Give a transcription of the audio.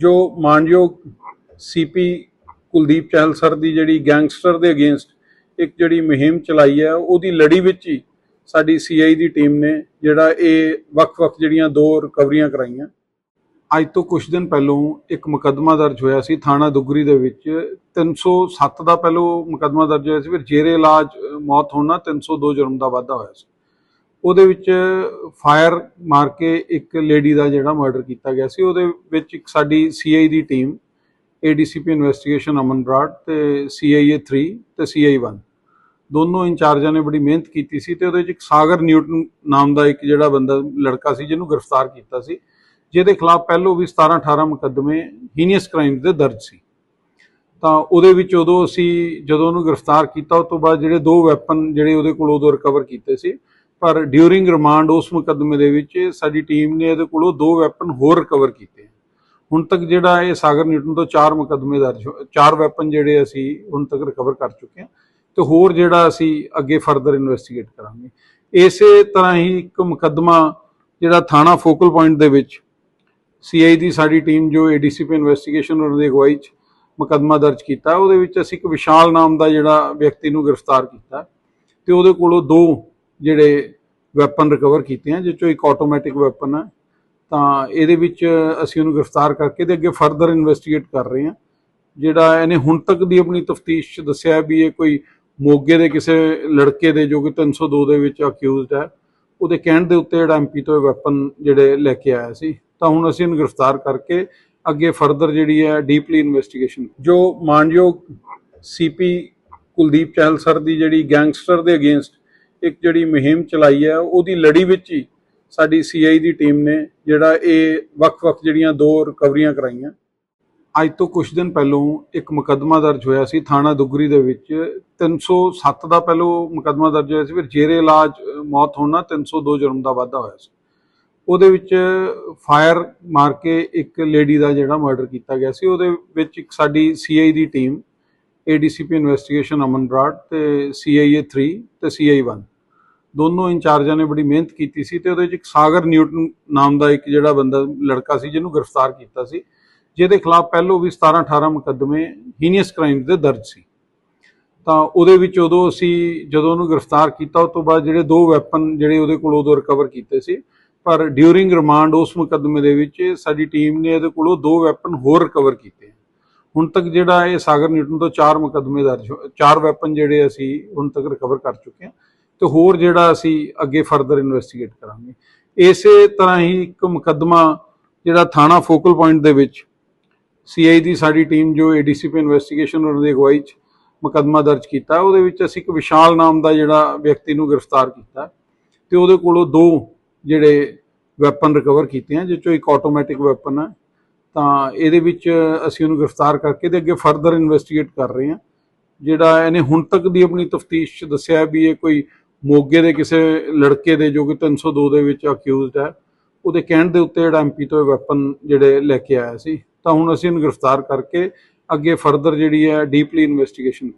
ਜੋ ਮਾਨਯੋਗ CP Kuldeep Chahal sir ਦੀ ਜਿਹੜੀ ਗੈਂਗਸਟਰ ਦੇ ਅਗੇਂਸਟ ਇੱਕ ਜਿਹੜੀ ਮੁਹਿੰਮ ਚਲਾਈ ਹੈ ਉਹਦੀ ਲੜੀ ਵਿੱਚ ਹੀ ਸਾਡੀ ਸੀਆਈ ਦੀ ਟੀਮ ਨੇ ਜਿਹੜਾ ਇਹ ਵੱਖ-ਵੱਖ ਜਿਹੜੀਆਂ ਦੋ ਰਿਕਵਰੀਆਂ ਕਰਾਈਆਂ। ਅੱਜ ਤੋਂ ਕੁਝ ਦਿਨ ਪਹਿਲੋਂ ਇੱਕ ਮੁਕੱਦਮਾ ਦਰਜ ਹੋਇਆ ਸੀ ਥਾਣਾ ਦੁੱਗਰੀ ਦੇ ਵਿੱਚ। 307 ਦਾ ਪਹਿਲੋਂ ਮੁਕੱਦਮਾ ਦਰਜ ਹੋਇਆ ਸੀ ਫਿਰ ਜੇਰੇ ਇਲਾਜ ਅ, ਮੌਤ ਹੋਣ ਨਾਲ 302 ਜੁਰਮ ਦਾ ਵਾਧਾ ਹੋਇਆ ਸੀ। ਉਹਦੇ ਵਿੱਚ ਫਾਇਰ ਮਾਰ ਕੇ ਇੱਕ ਲੇਡੀ ਦਾ ਜਿਹੜਾ ਮਰਡਰ ਕੀਤਾ ਗਿਆ ਸੀ, ਉਹਦੇ ਵਿੱਚ ਇੱਕ ਸਾਡੀ ਸੀਆਈ ਦੀ team ADCP investigation Aman Brar ਤੇ ਸੀਆਈਏ 3 ਤੇ ਸੀਆਈ 1 ਦੋਨੋਂ ਇੰਚਾਰਜਾਂ ਨੇ ਬੜੀ ਮਿਹਨਤ ਕੀਤੀ ਸੀ ਤੇ ਉਹਦੇ ਵਿੱਚ ਇੱਕ ਸਾਗਰ ਨਿਊਟਨ ਨਾਮ ਦਾ ਇੱਕ ਜਿਹੜਾ ਬੰਦਾ, ਲੜਕਾ ਸੀ ਜਿਹਨੂੰ ਗ੍ਰਿਫਤਾਰ ਕੀਤਾ ਸੀ, ਜਿਹਦੇ ਖਿਲਾਫ ਪਹਿਲੋਂ ਵੀ 17 18 ਮੁਕੱਦਮੇ ਹੀਨੀਅਸ ਕ੍ਰਾਈਮਸ ਦੇ ਦਰਜ ਸੀ। ਤਾਂ ਉਹਦੇ ਵਿੱਚ ਉਦੋਂ ਅਸੀਂ ਜਦੋਂ ਉਹਨੂੰ ਗ੍ਰਿਫਤਾਰ ਕੀਤਾ, ਉਸ ਤੋਂ ਬਾਅਦ ਜਿਹੜੇ ਦੋ ਵੈਪਨ ਜਿਹੜੇ ਉਹਦੇ ਕੋਲ ਉਦੋਂ ਰਿਕਵਰ ਕੀਤੇ ਸੀ ਪਰ ਡਿਊਰਿੰਗ ਰਿਮਾਂਡ ਉਸ ਮੁਕੱਦਮੇ ਦੇ ਵਿੱਚ ਸਾਡੀ ਟੀਮ ਨੇ ਇਹਦੇ ਕੋਲੋਂ ਦੋ ਵੈਪਨ ਹੋਰ ਰਿਕਵਰ ਕੀਤੇ ਹੁਣ ਤੱਕ ਜਿਹੜਾ ਇਹ ਸਾਗਰ ਨਿਊਟਨ ਤੋਂ ਚਾਰ ਮੁਕੱਦਮੇ ਦਰਜ ਹੋ- ਚਾਰ ਵੈਪਨ ਜਿਹੜੇ ਅਸੀਂ ਹੁਣ ਤੱਕ ਰਿਕਵਰ ਕਰ ਚੁੱਕੇ ਹਾਂ ਤੇ ਹੋਰ ਜਿਹੜਾ ਅਸੀਂ ਅੱਗੇ ਫਰਦਰ ਇਨਵੈਸਟੀਗੇਟ ਕਰਾਂਗੇ। ਇਸੇ ਤਰ੍ਹਾਂ ਹੀ ਇੱਕ ਮੁਕੱਦਮਾ ਜਿਹੜਾ ਥਾਣਾ ਫੋਕਲ ਪੁਆਇੰਟ ਦੇ ਵਿੱਚ ਸੀਆਈ ਦੀ ਸਾਡੀ ਟੀਮ ਜੋ ਏਡੀਸੀਪੀ ਇਨਵੈਸਟੀਗੇਸ਼ਨ ਉਹਨਾਂ ਦੀ ਅਗਵਾਈ 'ਚ ਮੁਕੱਦਮਾ ਦਰਜ ਕੀਤਾ, ਉਹਦੇ ਵਿੱਚ ਅਸੀਂ ਇੱਕ ਵਿਸ਼ਾਲ ਨਾਮ ਦਾ ਜਿਹੜਾ ਵਿਅਕਤੀ ਨੂੰ ਗ੍ਰਿਫਤਾਰ ਕੀਤਾ ਤੇ ਉਹਦੇ ਕੋਲੋਂ ਦੋ ਜਿਹੜੇ ਵੈਪਨ ਰਿਕਵਰ ਕੀਤੇ ਆ ਜਿਸ ਚੋਂ ਇੱਕ ਆਟੋਮੈਟਿਕ ਵੈਪਨ ਹੈ ਤਾਂ ਇਹਦੇ ਵਿੱਚ ਅਸੀਂ ਉਹਨੂੰ ਗ੍ਰਿਫਤਾਰ ਕਰਕੇ ਤੇ ਅੱਗੇ ਫਰਦਰ ਇਨਵੈਸਟੀਗੇਟ ਕਰ ਰਹੇ ਹਾਂ ਜਿਹੜਾ ਇਹਨੇ ਹੁਣ ਤੱਕ ਦੀ ਆਪਣੀ ਤਫਤੀਸ਼ 'ਚ ਦੱਸਿਆ ਵੀ ਇਹ ਕੋਈ ਮੋਗੇ ਦੇ ਕਿਸੇ ਲੜਕੇ ਦੇ, ਜੋ ਕਿ 302 ਦੇ ਵਿੱਚ ਅਕਿਊਜ਼ਡ ਹੈ ਉਹਦੇ ਕਹਿਣ ਦੇ ਉੱਤੇ ਜਿਹੜਾ ਐਮਪੀ ਤੋਂ ਇਹ ਵੈਪਨ ਜਿਹੜੇ ਲੈ ਕੇ ਆਇਆ ਸੀ, ਤਾਂ ਹੁਣ ਅਸੀਂ ਇਹਨੂੰ ਗ੍ਰਿਫਤਾਰ ਕਰਕੇ ਅੱਗੇ ਫਰਦਰ ਜਿਹੜੀ ਹੈ ਡੀਪਲੀ ਇਨਵੈਸਟੀਗੇਸ਼ਨ ਜੋ ਮਾਨਯੋਗ ਸੀਪੀ ਕੁਲਦੀਪ ਚਹਿਲ ਸਰ ਦੀ ਜਿਹੜੀ ਗੈਂਗਸਟਰ ਦੇ ਅਗੇਂਸਟ ਇੱਕ ਜਿਹੜੀ ਮੁਹਿੰਮ ਚਲਾਈ ਹੈ ਉਹਦੀ ਲੜੀ ਵਿੱਚ ਹੀ ਸਾਡੀ ਸੀਆਈ ਦੀ ਟੀਮ ਨੇ ਜਿਹੜਾ ਇਹ ਵੱਖ-ਵੱਖ ਜਿਹੜੀਆਂ ਦੋ ਰਿਕਵਰੀਆਂ ਕਰਾਈਆਂ। ਅੱਜ ਤੋਂ ਕੁਝ ਦਿਨ ਪਹਿਲੋਂ ਇੱਕ ਮੁਕੱਦਮਾ ਦਰਜ ਹੋਇਆ ਸੀ ਥਾਣਾ ਦੁੱਗਰੀ ਦੇ ਵਿੱਚ। 307 ਦਾ ਪਹਿਲੋਂ ਮੁਕੱਦਮਾ ਦਰਜ ਹੋਇਆ ਸੀ ਫਿਰ ਜੇਰੇ ਇਲਾਜ ਅ, ਮੌਤ ਹੋਣ ਨਾਲ 302 ਜੁਰਮ ਦਾ ਵਾਧਾ ਹੋਇਆ ਸੀ। ਉਹਦੇ ਵਿੱਚ ਫਾਇਰ ਮਾਰ ਕੇ ਇੱਕ ਲੇਡੀ ਦਾ ਜਿਹੜਾ ਮਰਡਰ ਕੀਤਾ ਗਿਆ ਸੀ ਉਹਦੇ ਵਿੱਚ ਇੱਕ ਸਾਡੀ ਸੀਆਈ ਦੀ team ADCP investigation Aman Brar ਤੇ ਸੀਆਈਏ 3 ਤੇ ਸੀਆਈ 1 ਦੋਨੋਂ ਇੰਚਾਰਜਾਂ ਨੇ ਬੜੀ ਮਿਹਨਤ ਕੀਤੀ ਸੀ ਤੇ ਉਹਦੇ ਵਿੱਚ ਇੱਕ ਸਾਗਰ ਨਿਊਟਨ ਨਾਮ ਦਾ ਇੱਕ ਜਿਹੜਾ ਬੰਦਾ, ਲੜਕਾ ਸੀ ਜਿਹਨੂੰ ਗ੍ਰਿਫਤਾਰ ਕੀਤਾ ਸੀ, ਜਿਹਦੇ ਖਿਲਾਫ ਪਹਿਲੋਂ ਵੀ 17 18 ਮੁਕੱਦਮੇ ਹੀਨੀਅਸ ਕ੍ਰਾਈਮ ਦੇ ਦਰਜ ਸੀ। ਤਾਂ ਉਹਦੇ ਵਿੱਚ ਉਦੋਂ ਅਸੀਂ ਜਦੋਂ ਉਹਨੂੰ ਗ੍ਰਿਫਤਾਰ ਕੀਤਾ, ਉਸ ਤੋਂ ਬਾਅਦ ਜਿਹੜੇ ਦੋ ਵੈਪਨ ਜਿਹੜੇ ਉਹਦੇ ਕੋਲ ਉਦੋਂ ਰਿਕਵਰ ਕੀਤੇ ਸੀ, ਪਰ ਡਿਊਰਿੰਗ ਰਿਮਾਂਡ ਉਸ ਮੁਕੱਦਮੇ ਦੇ ਵਿੱਚ ਸਾਡੀ ਟੀਮ ਨੇ ਇਹਦੇ ਕੋਲੋਂ ਦੋ ਵੈਪਨ ਹੋਰ ਰਿਕਵਰ ਕੀਤੇ। ਹੁਣ ਤੱਕ ਜਿਹੜਾ ਇਹ ਸਾਗਰ ਨਿਊਟਨ ਤੋਂ ਚਾਰ ਮੁਕੱਦਮੇ ਦਰਜ ਹੋ- ਚਾਰ ਵੈਪਨ ਜਿਹੜੇ ਅਸੀਂ ਹੁਣ ਤੱਕ ਰਿਕਵਰ ਕਰ ਚੁੱਕੇ ਹਾਂ। ਤੇ ਹੋਰ ਜਿਹੜਾ ਅਸੀਂ ਅੱਗੇ ਫਰਦਰ ਇਨਵੈਸਟੀਗੇਟ ਕਰਾਂਗੇ। ਇਸੇ ਤਰ੍ਹਾਂ ਹੀ ਇੱਕ ਮੁਕੱਦਮਾ ਜਿਹੜਾ ਥਾਣਾ ਫੋਕਲ ਪੁਆਇੰਟ ਦੇ ਵਿੱਚ ਸੀਆਈ ਦੀ ਸਾਡੀ ਟੀਮ ਜੋ ਏਡੀਸੀਪੀ ਇਨਵੈਸਟੀਗੇਸ਼ਨ ਉਹਨਾਂ ਦੀ ਅਗਵਾਈ 'ਚ ਮੁਕੱਦਮਾ ਦਰਜ ਕੀਤਾ, ਉਹਦੇ ਵਿੱਚ ਅਸੀਂ ਇੱਕ ਵਿਸ਼ਾਲ ਨਾਮ ਦਾ ਜਿਹੜਾ ਵਿਅਕਤੀ ਨੂੰ ਗ੍ਰਿਫਤਾਰ ਕੀਤਾ ਤੇ ਉਹਦੇ ਕੋਲੋਂ ਦੋ ਜਿਹੜੇ ਵੈਪਨ ਰਿਕਵਰ ਕੀਤੇ ਆ ਜਿਸ ਚੋਂ ਇੱਕ ਆਟੋਮੈਟਿਕ ਵੈਪਨ ਹੈ ਤਾਂ ਇਹਦੇ ਵਿੱਚ ਅਸੀਂ ਉਹਨੂੰ ਗ੍ਰਿਫਤਾਰ ਕਰਕੇ ਤੇ ਅੱਗੇ ਫਰਦਰ ਇਨਵੈਸਟੀਗੇਟ ਕਰ ਰਹੇ ਹਾਂ। ਜਿਹੜਾ ਇਹਨੇ ਹੁਣ ਤੱਕ ਦੀ ਆਪਣੀ ਤਫਤੀਸ਼ 'ਚ ਦੱਸਿਆ ਵੀ ਇਹ ਕੋਈ ਮੋਗੇ ਦੇ ਕਿਸੇ ਲੜਕੇ ਦੇ ਜੋ ਕਿ 302 ਦੇ ਵਿੱਚ ਅਕਿਊਜ਼ਡ ਹੈ, ਉਹਦੇ ਕਹਿਣ ਦੇ ਉੱਤੇ ਜਿਹੜਾ ਐਮਪੀ ਤੋਂ ਇਹ ਵੈਪਨ ਜਿਹੜੇ ਲੈ ਕੇ ਆਇਆ ਸੀ, ਤਾਂ ਹੁਣ ਅਸੀਂ ਇਹਨੂੰ ਗ੍ਰਿਫਤਾਰ ਕਰਕੇ ਅੱਗੇ ਫਰਦਰ ਜਿਹੜੀ ਹੈ ਡੀਪਲੀ ਇਨਵੈਸਟੀਗੇਸ਼ਨ